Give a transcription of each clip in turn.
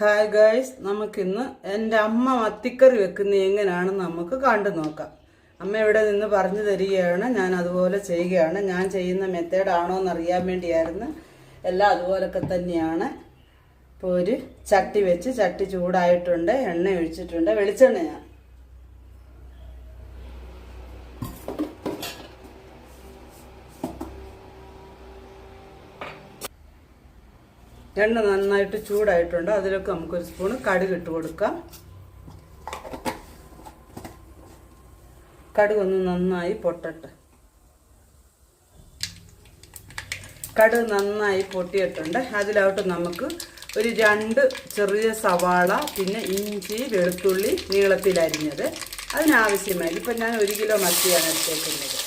Hi guys നമുക്കിന്ന് എന്റെ അമ്മ മത്തിക്കറി വെക്കുന്ന എങ്ങനെയാണെന്ന് നമുക്ക് കണ്ടു നോക്കാം. അമ്മ ഇവിടെ നിന്ന് പറഞ്ഞു തരികയാണ് ഞാൻ അതുപോലെ ചെയ്യുകയാണ്. ഞാൻ ചെയ്യുന്ന മെത്തേഡ് ആണോ എന്ന് അറിയാൻ വേണ്ടിയായിരുന്നു. എല്ലാം അതുപോലൊക്കെ തന്നെയാണ്. ഇപ്പോൾ ഒരു ചട്ടി വെച്ച് ചട്ടി ചൂടായിട്ടുണ്ട് എണ്ണ ഒഴിച്ചിട്ടുണ്ട് വെളിച്ചെണ്ണ എണ്ണ നന്നായിട്ട് ചൂടായിട്ടുണ്ട്. അതിലൊക്കെ നമുക്കൊരു സ്പൂണ് കടുക് ഇട്ട് കൊടുക്കാം. കടുക് ഒന്ന് നന്നായി പൊട്ടട്ടെ. കടുക് നന്നായി പൊട്ടിയിട്ടുണ്ട്. അതിലോട്ട് നമുക്ക് ഒരു രണ്ട് ചെറിയ സവാള പിന്നെ ഇഞ്ചി വെളുത്തുള്ളി നീളത്തിൽ അരിഞ്ഞത്. അതിനാവശ്യമായി ഇപ്പം ഞാൻ ഒരു കിലോ മത്തിയാണ് എടുത്തേക്കുന്നത്.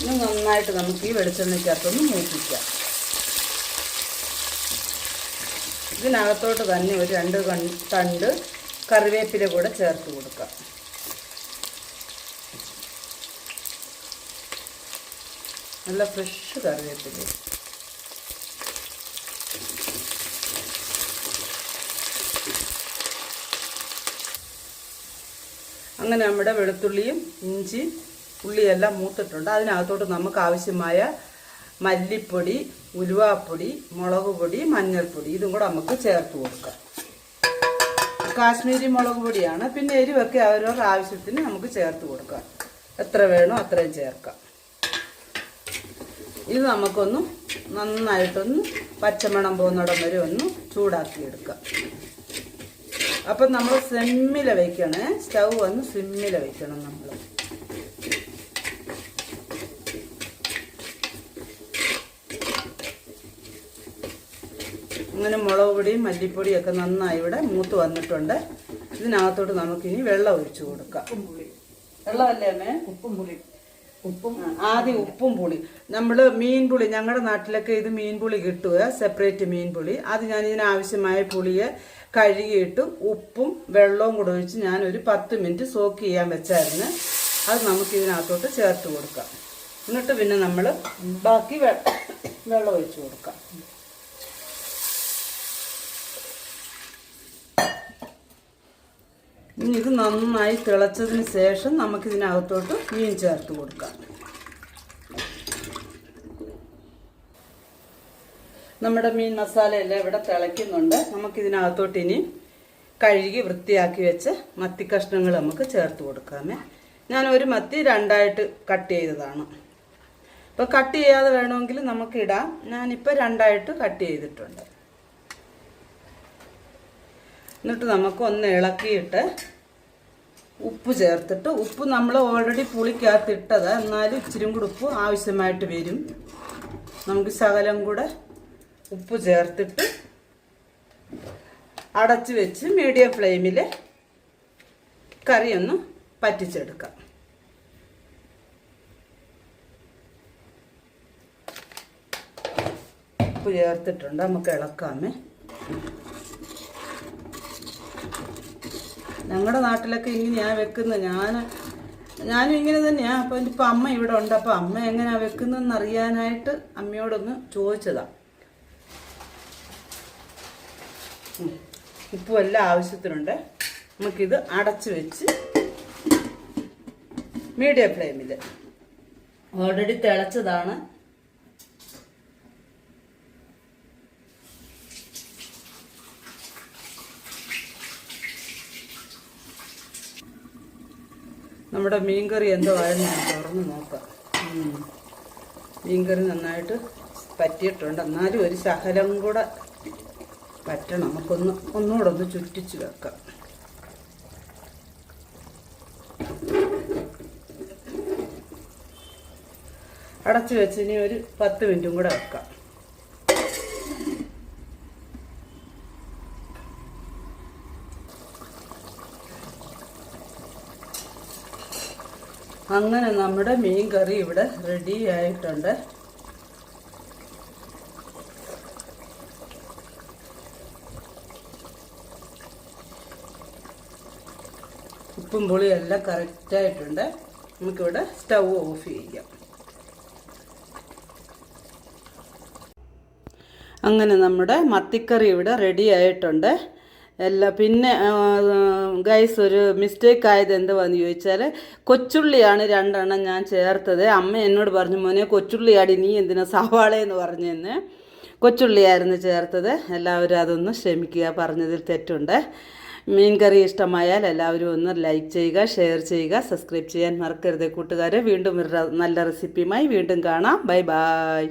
ഇത് നന്നായിട്ട് നമുക്ക് ഈ വെളിച്ചെണ്ണയ്ക്കകത്തൊന്ന് മൂപ്പിക്കാം. ഇതിനകത്തോട്ട് തന്നെ ഒരു രണ്ട് തണ്ട് കറിവേപ്പില കൂടെ ചേർത്ത് കൊടുക്കാം. നല്ല ഫ്രഷ് കറിവേപ്പില. അങ്ങനെ നമ്മുടെ വെളുത്തുള്ളിയും ഇഞ്ചി ഉള്ളിയെല്ലാം മൂത്തിട്ടുണ്ട്. അതിനകത്തോട്ട് നമുക്ക് ആവശ്യമായ മല്ലിപ്പൊടി ഉലുവാപ്പൊടി മുളക് പൊടി മഞ്ഞൾപ്പൊടി ഇതും കൂടെ നമുക്ക് ചേർത്ത് കൊടുക്കാം. കാശ്മീരി മുളക് പൊടിയാണ്. പിന്നെ എരിവൊക്കെ അവരവരുടെ ആവശ്യത്തിന് നമുക്ക് ചേർത്ത് കൊടുക്കാം. എത്ര വേണോ അത്രയും ചേർക്കാം. ഇത് നമുക്കൊന്ന് നന്നായിട്ടൊന്ന് പച്ചമണം പോകുന്നിടം വരെ ഒന്ന് ചൂടാക്കിയെടുക്കാം. അപ്പം നമ്മൾ സിമ്മിൽ വയ്ക്കണേ സ്റ്റൗ ഒന്ന് സിമ്മിൽ വയ്ക്കണം നമ്മൾ. അങ്ങനെ മുളക് പൊടിയും മല്ലിപ്പൊടിയും ഒക്കെ നന്നായി ഇവിടെ മൂത്ത് വന്നിട്ടുണ്ട്. ഇതിനകത്തോട്ട് നമുക്കിനി വെള്ളം ഒഴിച്ചു കൊടുക്കാം. വെള്ളമല്ലേ അമ്മേ? ഉപ്പും പുളി ഉപ്പും ആദ്യം ഉപ്പും പുളി നമ്മൾ മീൻ പുളി ഞങ്ങളുടെ നാട്ടിലൊക്കെ ഇത് മീൻ പുളി കിട്ടുക സെപ്പറേറ്റ് മീൻ പുളി അത് ഞാൻ ഇതിനാവശ്യമായ പുളിയെ കഴുകിയിട്ട് ഉപ്പും വെള്ളവും കൂടെ ഒഴിച്ച് ഞാൻ ഒരു പത്ത് മിനിറ്റ് സോക്ക് ചെയ്യാൻ വെച്ചായിരുന്നു. അത് നമുക്ക് ഇതിനകത്തോട്ട് ചേർത്ത് കൊടുക്കാം. എന്നിട്ട് പിന്നെ നമ്മൾ ബാക്കി വെള്ളം ഒഴിച്ച് കൊടുക്കാം. ഇനി ഇത് നന്നായി തിളച്ചതിന് ശേഷം നമുക്കിതിനകത്തോട്ട് മീൻ ചേർത്ത് കൊടുക്കാം. നമ്മുടെ മീൻ മസാലയെല്ലാം ഇവിടെ തിളയ്ക്കുന്നുണ്ട്. നമുക്കിതിനകത്തോട്ട് ഇനി കഴുകി വൃത്തിയാക്കി വെച്ച് മത്തി കഷ്ണങ്ങൾ നമുക്ക് ചേർത്ത് കൊടുക്കാമേ. ഞാൻ ഒരു മത്തി രണ്ടായിട്ട് കട്ട് ചെയ്തതാണ്. ഇപ്പോൾ കട്ട് ചെയ്യാതെ വേണമെങ്കിൽ നമുക്കിടാം. ഞാനിപ്പോൾ രണ്ടായിട്ട് കട്ട് ചെയ്തിട്ടുണ്ട്. എന്നിട്ട് നമുക്ക് ഒന്ന് ഇളക്കിയിട്ട് ഉപ്പ് ചേർത്തിട്ട് ഉപ്പ് നമ്മൾ ഓൾറെഡി പുളിക്കകത്ത് ഇട്ടത്. എന്നാലും ഇച്ചിരി കൂടി ഉപ്പ് ആവശ്യമായിട്ട് വരും. നമുക്ക് ശകലം കൂടെ ഉപ്പ് ചേർത്തിട്ട് അടച്ചു വെച്ച് മീഡിയം ഫ്ലെയിമിൽ കറിയൊന്ന് പറ്റിച്ചെടുക്കാം. ഉപ്പ് ചേർത്തിട്ടുണ്ട്. നമുക്ക് ഇളക്കാമേ. ഞങ്ങളുടെ നാട്ടിലൊക്കെ ഇങ്ങനെയാണ് വെക്കുന്നത് ഞാൻ ഞാനും ഇങ്ങനെ തന്നെയാണ് അപ്പോൾ എന്റെ ഇപ്പം അമ്മ ഇവിടെ ഉണ്ട്. അപ്പോൾ അമ്മ എങ്ങനെയാണ് വെക്കുന്നതെന്ന് അറിയാനായിട്ട് അമ്മയോടൊന്ന് ചോദിച്ചതാ. ഉം. ഉപ്പും എല്ലാം ആവശ്യത്തിനുണ്ട്. നമുക്കിത് അടച്ച് വെച്ച് മീഡിയം ഫ്ലെയിമിൽ ഓൾറെഡി തിളച്ചതാണ്. നമ്മുടെ മീൻകറി എന്തോ ആയെന്ന് ഞാൻ തുറന്ന് നോക്കാം. മീൻകറി നന്നായിട്ട് പറ്റിയിട്ടുണ്ട്. എന്നാലും ഒരു ശകലം കൂടെ പറ്റണം. നമുക്കൊന്ന് ഒന്നുകൂടെ ഒന്ന് ചുറ്റിച്ച് വെക്കാം. അടച്ചു വെച്ച് ഇനി ഒരു പത്ത് മിനിറ്റും കൂടെ വെക്കാം. അങ്ങനെ നമ്മുടെ മീൻ കറി ഇവിടെ റെഡി ആയിട്ടുണ്ട്. ഉപ്പും പുളിയും എല്ലാം കറക്റ്റായിട്ടുണ്ട് നമുക്കിവിടെ സ്റ്റൗ ഓഫ് ചെയ്യാം. അങ്ങനെ നമ്മുടെ മത്തിക്കറി ഇവിടെ റെഡി ആയിട്ടുണ്ട്. എല്ലാ പിന്നെ ഗൈസ് ഒരു മിസ്റ്റേക്ക് ആയത് എന്തുവാന്ന് ചോദിച്ചാൽ കൊച്ചുള്ളിയാണ് രണ്ടെണ്ണം ഞാൻ ചേർത്തത്. അമ്മ എന്നോട് പറഞ്ഞു മോനെ കൊച്ചുള്ളിയാടി നീ എന്തിനാ സവാളയെന്ന് പറഞ്ഞെന്ന്? കൊച്ചുള്ളിയായിരുന്നു ചേർത്തത്. എല്ലാവരും അതൊന്ന് ക്ഷമിക്കുക പറഞ്ഞതിൽ തെറ്റുണ്ട്. മീൻ കറി ഇഷ്ടമായാൽ എല്ലാവരും ഒന്ന് ലൈക്ക് ചെയ്യുക ഷെയർ ചെയ്യുക സബ്സ്ക്രൈബ് ചെയ്യാൻ മറക്കരുത് കൂട്ടുകാരെ. വീണ്ടും നല്ല റെസിപ്പിയുമായി വീണ്ടും കാണാം. Bye bye